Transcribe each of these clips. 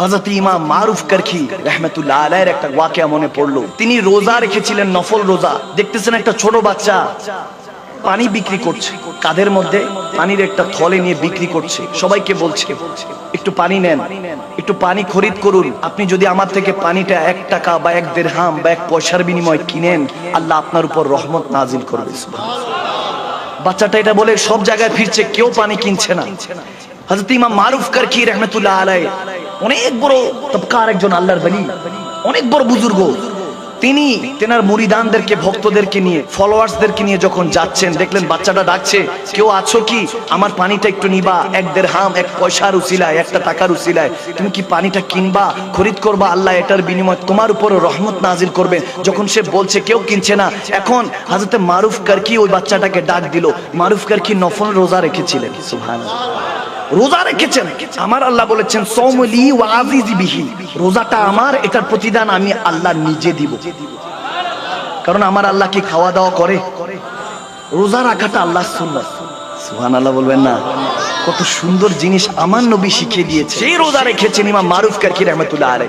হজরত ইমাম মারুফ কারখি রহমতুল্লাহ একটা ওয়াকিয়া মনে পড়ল। তিনি রোজা রেখেছিলেন, নফল রোজা। দেখতেছেন একটা ছোট বাচ্চা পানি বিক্রি করছে। কাদের মধ্যে পানির একটা থলে নিয়ে বিক্রি করছে। সবাইকে বলছে, একটু পানি নেন, একটু পানি খরিদ করুন। আপনি যদি আমার থেকে পানিটা এক টাকা বা এক দেড়হাম বা এক পয়সার বিনিময়ে কিনেন, আল্লাহ আপনার উপর রহমত নাজিল করবে। বাচ্চাটা এটা বলে, সব জায়গায় ফিরছে, কেউ পানি কিনছে না। হযরত ইমাম মারুফ রহমতুল্লাহ আলাই অনেক বড় তবকার একজন আল্লাহর বলি অনেক বড় বুজুর্গ। তিনি তেনার মুরিদানদেরকে, ভক্তদেরকে নিয়ে ফলোয়ার্সদেরকে নিয়ে যখন যাচ্ছেন, দেখলেন বাচ্চাটা ডাকছে, কেউ আছো কি? আমার পানিটা একটু নিবা, এক হাম এক পয়সার উসিলায়, একটা টাকার উসিলায়। তুমি কি পানিটা কিনবা, খরিদ করবা? আল্লাহ এটার বিনিময় তোমার উপর রহমত নাজির করবে যখন সে বলছে, কেউ কিনছে না। এখন হাজরতে মারুফ কারকি ওই বাচ্চাটাকে ডাক দিল। মারুফ কারকি নফল রোজা রেখেছিলেন। রোজা রেখেছেন? আমার আল্লাহ বলেছেন সৌমলি ওয়াজিজিবিহি রোজাটা আমার, এটার প্রতিদান আমি আল্লাহ নিজে দিব। কারণ আমার আল্লাহ কি খাওয়া দাওয়া করে? রোজা রাখাটা আল্লাহ সুন্নাত। সুহান আল্লাহ বলবেন না। কত সুন্দর জিনিস আমার নবী শিখিয়ে দিয়েছে। সেই রোজা রেখেছেন ইমাম মারুফ কারকি রহমতুল্লাহ আলাই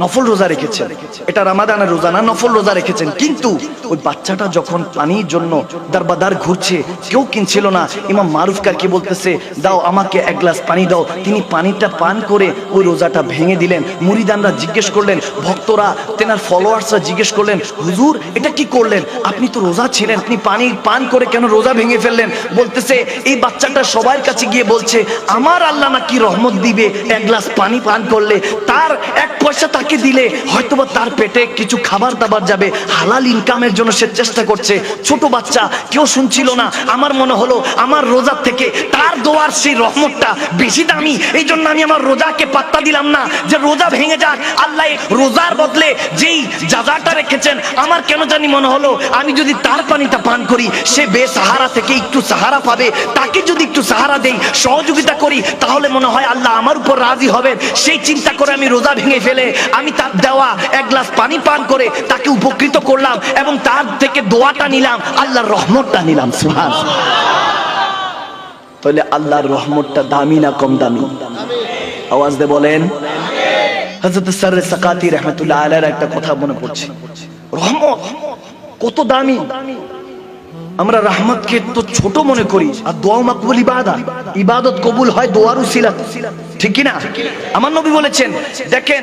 নফল রোজা রেখেছেন। এটা রামাদানের রোজা না, নফল রোজা রেখেছেন। কিন্তু ওই বাচ্চাটা যখন পানির জন্য দারবাদার ঘুরছে, কেউ কিনছিল না। ইমাম মারুফ কারকি বলতেছে, দাও আমাকে এক গ্লাস পানি দাও। তিনি পানিটা পান করে ওই রোজাটা ভেঙে দিলেন। মুরিদানরা জিজ্ঞেস করলেন, ভক্তরা, তেনার ফলোয়ার্সরা জিজ্ঞেস করলেন, হুজুর, এটা কি করলেন? আপনি তো রোজা ছিলেন, আপনি পানি পান করে কেন রোজা ভেঙে ফেললেন? বলতেছে, এই বাচ্চাটা সবার কাছে গিয়ে বলছে, আমার আল্লাহ নাকি রহমত দিবে, এক গ্লাস পানি পান করলে, তার এক পয়সা তাকে দিলে হয়তোবা তার পেটে কিছু খাবার দাবার যাবে। হালাল ইনকামের জন্য সে চেষ্টা করছে। ছোট বাচ্চা, কেউ শুনছিল না। আমার মনে হলো, আমার রোজার থেকে তার দোয়ার সেই রহমতটা বেশি দামি। এই জন্য আমি আমার রোজাকে পাত্তা দিলাম না যে রোজা ভেঙে যাক। আল্লাহ রোজার বদলে যেই যাজাটা রেখেছেন, আমার কেন জানি মনে হলো, আমি যদি তার পানিটা পান করি, সে বেসাহারা থেকে একটু সাহারা পাবে। তাকে যদি একটু সাহারা দেই, সহযোগিতা করি, তাহলে মনে হয় আল্লাহ আমার উপর রাজি হবেন। সেই চিন্তা করে আমি রোজা ভেঙে ফেলে আমি তার দেওয়া এক গ্লাস পানি পান করে তাকে উপকৃত করলাম এবং তার থেকে দোয়াটা নিলাম, আল্লাহর রহমতটা নিলাম সুহান তাহলে আল্লাহর রহমতটা দামি না কম দামি? আওয়াজ দে বলেন। আমরা তো ছোট মনে করি, আর দোয়া কবুল হয় ঠিক কি না আমার নবী বলেছেন, দেখেন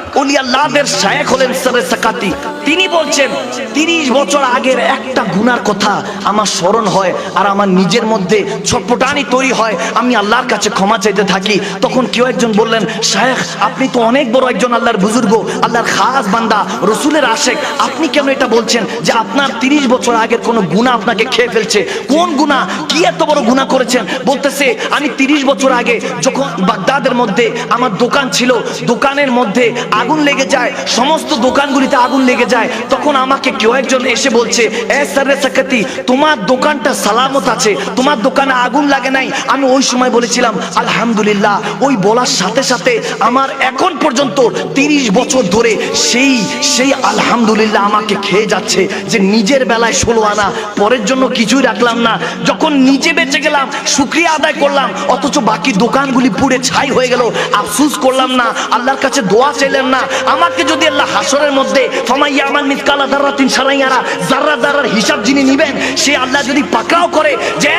ওলি আল্লাহদের শায়েখ হলেন সরে সাকাতি। তিনি বলছেন, তিরিশ বছর আগের একটা গুনার কথা আমার স্মরণ হয় আর আমার নিজের মধ্যে ছটপটানি তৈরি হয়। আমি আল্লাহর কাছে ক্ষমা চাইতে থাকি। তখন কেউ একজন বললেন, শায়েখ, আপনি তো অনেক বড় একজন আল্লাহর বুজুর্গ, আল্লাহর খাস বান্দা, রসুলের আশেক। আপনি কেন এটা বলছেন যে আপনার তিরিশ বছর আগের কোনো গুণা আপনাকে খেয়ে ফেলছে? কোন গুণা? কি এত বড় গুণা করেছেন? বলতেছে, আমি তিরিশ বছর আগে যখন বাগদাদের মধ্যে আমার দোকান ছিল, দোকানের মধ্যে আগুন লেগে যায়, সমস্ত দোকানগুলিতে আগুন লেগে যায়। তখন আমাকে কেউ একজন এসে বলছে, এ সারে সাকাতি, তোমার দোকানটা সালামত আছে, তোমার দোকানে আগুন লাগে নাই? আমি ওই সময় বলেছিলাম, আলহামদুলিল্লাহ, ওই বলার সাথে সাথে আমার এখন পর্যন্ত তিরিশ বছর ধরে সেই সেই আলহামদুলিল্লাহ আমাকে খেয়ে যাচ্ছে যে নিজের বেলায় ষোলো আনা, পরের জন্য কিছুই রাখলাম না। যখন নিজে বেঁচে গেলাম, শুক্রিয়া আদায় করলাম, অথচ বাকি দোকানগুলি পুড়ে ছাই হয়ে গেল, আফসুস করলাম না, আল্লাহর কাছে দোয়া চাইলেন না। আমাকে যদি আল্লাহ হাসরের মধ্যে ফমাইয়া আমার মিতকালা দাররা তিন সারাইয়ারা জাররা জাররার হিসাব যিনি নিবেন, সে আল্লাহ যদি পাকড়াও করে যে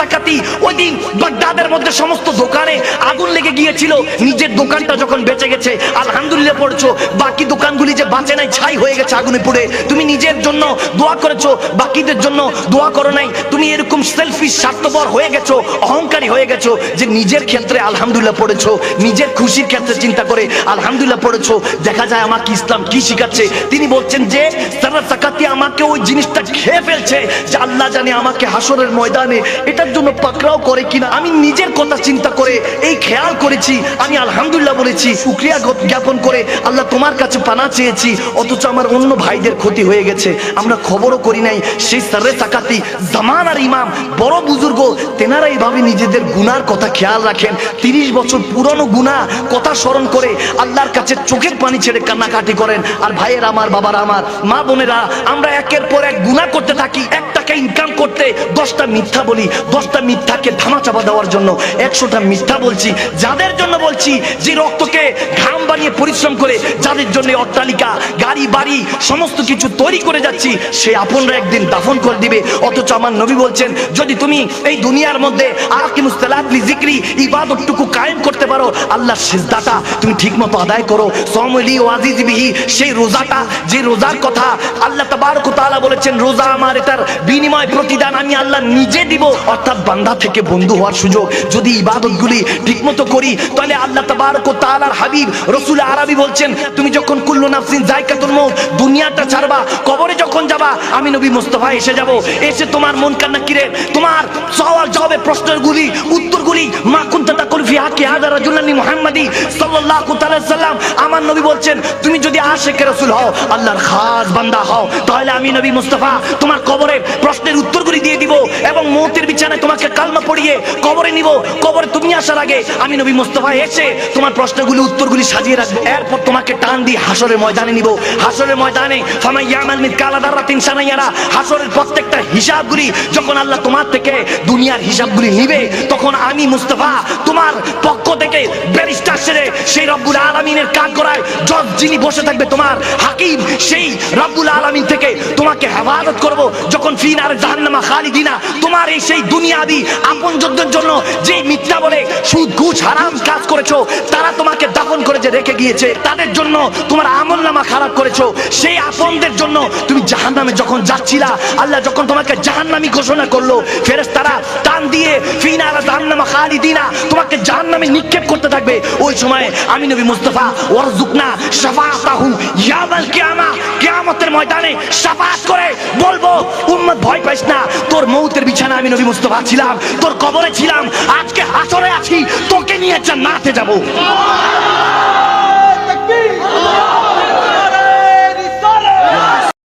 সাকাতি ওই দিন বাগদাদের মধ্যে সমস্ত দোকানে আগুন লেগে গিয়েছিল, নিজের দোকানটা যখন বেঁচে গেছে, আলহামদুলিল্লাহ পড়ছো, বাকি দোকানগুলি যে বাঁচে নাই, ছাই হয়ে গেছে আগুনে পুড়ে। তুমি নিজের জন্য দোয়া করেছ, বাকিদের জন্য দোয়া করো নাই। তুমি এরকম সেলফি স্বার্থপর হয়ে গেছো, অহংকারী হয়ে গেছো, যে নিজের ক্ষেত্রে আলহামদুলিল্লাহ পড়েছো, নিজের খুশির ক্ষেত্রে চিন্তা করে আলহামদুলিল্লাহ পড়েছো। দেখা যায় আমাকে ইসলাম কি শিখাচ্ছে। তিনি বলছেন যে সারা সাকাতি আমাকে ওই জিনিসটা খেয়ে ফেলছে যে আল্লাহ জানে আমাকে হাসরের ময়দানে এটার জন্য পাকড়াও করে কিনা। আমি নিজের কথা চিন্তা করে এই খেয়াল করেছি, আমি আলহামদুলিল্লাহ বলেছি, শুক্রিয়া জ্ঞাপন করে আল্লাহ তোমার কাছে পানা চেয়েছি, অথচ আমার অন্য ভাইদের ক্ষতি হয়ে গেছে। আমরা খবরও করি নাই, সেই সারে সাকাতি, জামান আর ইমাম, বড় বুজুর্গ, তেনারা এইভাবে নিজেদের গুনার কথা খেয়াল রাখেন। তিরিশ বছর পুরনো গুনাহ, কথা স্মরণ করে আল্লাহর কাছে চোখের পানি ছেড়ে কান্নাকাটি করেন। আর ভাইয়ের আমার, বাবার আমার, মা বোনেরা, আমরা একের পর এক গুনাহ করতে থাকি এক টাকা ইনকাম করতে, দশটা মিথ্যা বলি, দশটা মিথ্যাকে ধামা চাপা দেওয়ার জন্য, একশোটা মিথ্যা বলছি। যাদের জন্য বলছি, যে রক্তকে ঘাম বানিয়ে পরিশ্রম করে, যাদের জন্য অট্টালিকা, গাড়ি, বাড়ি, সমস্ত কিছু তৈরি করে যাচ্ছি, সে আপনরা একদিন দাফন করে দিবে। অথচ আমার নবী বলছেন, যদি তুমি এই দুনিয়ার মধ্যে আকিমুস্তালাতলি জিক্রি, ইবাদতটুকু কায়েম করতে পারো আল্লাহ সিজদাটা তুমি ঠিকমতো আদায় করো। সমলি ও আজিজবিহি সেই রোজাটা, যে রোজার কথা আল্লাহ তাবারক ওয়া তাআলা বলেছেন, রোজা আমার, এটার বিনিময় প্রতিদান আমি আল্লাহ নিজে দিব। অর্থাৎ বান্দা থেকে বন্ধু হওয়ার সুযোগ যদি ইবাদতগুলি ঠিকমতো করি, তাহলে আল্লাহ তাবারক তাআলার হাবিব, রাসূল আরবি বলছেন, তুমি যখন কুল্লু নাফসিন যায়কাতুল মউত, দুনিয়াটা ছাড়বা, কবরে যখন যাবা, আমি নবী মুস্তাফা এসে যাব। এসে তোমার মন কান্না কিরে? তোমার সওয়াল জবাবে প্রশ্নগুলি উত্তরগুলি মা কুনতা তাকুল ফি হাক্কি হাদা রাজুলানি মুহাম্মাদি সাল্লাল্লাহু তাআলা সাল্লাম আমার নবী বলছেন, তুমি যদি আশিকে রাসূল হও, আল্লাহর খাস বান্দা হও, তাহলে আমি নবী মুস্তাফা, তোমার কবরে প্রশ্নের উত্তরগুলি দিয়ে দিব এবং মৌতের বিছানায় তোমাকে কালমা পড়িয়ে কবরে নিব। কবরে তুমি আসার আগে আমি নবী মুস্তাফা এসে তোমার প্রশ্নগুলি, উত্তরগুলি সাজিয়ে রাখব। এরপর তোমাকে টান দিয়ে হাসরের ময়দানে নিব। হাসরের ময়দানে হাসরের প্রত্যেকটা হিসাবগুলি যখন আল্লাহ তোমার থেকে দুনিয়ার হিসাবগুলি নিবে, তখন আমি মুস্তাফা তোমার পক্ষ থেকে ব্যারিস্টার সেরে সেই রব্বুল আলমিনের কাজ করায় জজ যিনি বসে থাকবে তোমার হাকিম, সেই রব্বুল আলমিন থেকে তোমাকে হেফাজত করব যখন ফিনার জাহান্নামা খালিদিনা। তোমার এই সেই দুনিয়াবি আপন যোদ্ধের জন্য যে মিথ্যা বলে সুদ, ঘুষ, হারাম কাজ করেছ, তারা তোমাকে দাফন করে যে রেখে গিয়েছে, তাদের জন্য তোমার আমল নামা খারাপ করেছ, সেই আপনদের জন্য তুমি জাহান্নামে যখন যাচ্ছিলা, আল্লাহ যখন তোমাকে জাহান্নামি ঘোষণা করল, ফেরেশতারা টান দিয়ে ফিনার জাহান্নামা খালিদিনা তোমাকে জাহান্নামে নিক্ষেপ করতে থাকবে। ওই সময় আমি নবী মুস্তাফা ওয়ারজুকনা শাফাআতাহু ইয়ামাল কিয়ামা, কিয়ামতের ময়দানে সাফাত করে বলব, উম্মত ভয় পাইস না। তোর মৌতের বিছানা আমি নবী মুস্তফা ছিলাম, তোর কবরে ছিলাম, আজকে হাসরে আছি, তোকে নিয়ে জান্নাতে যাব।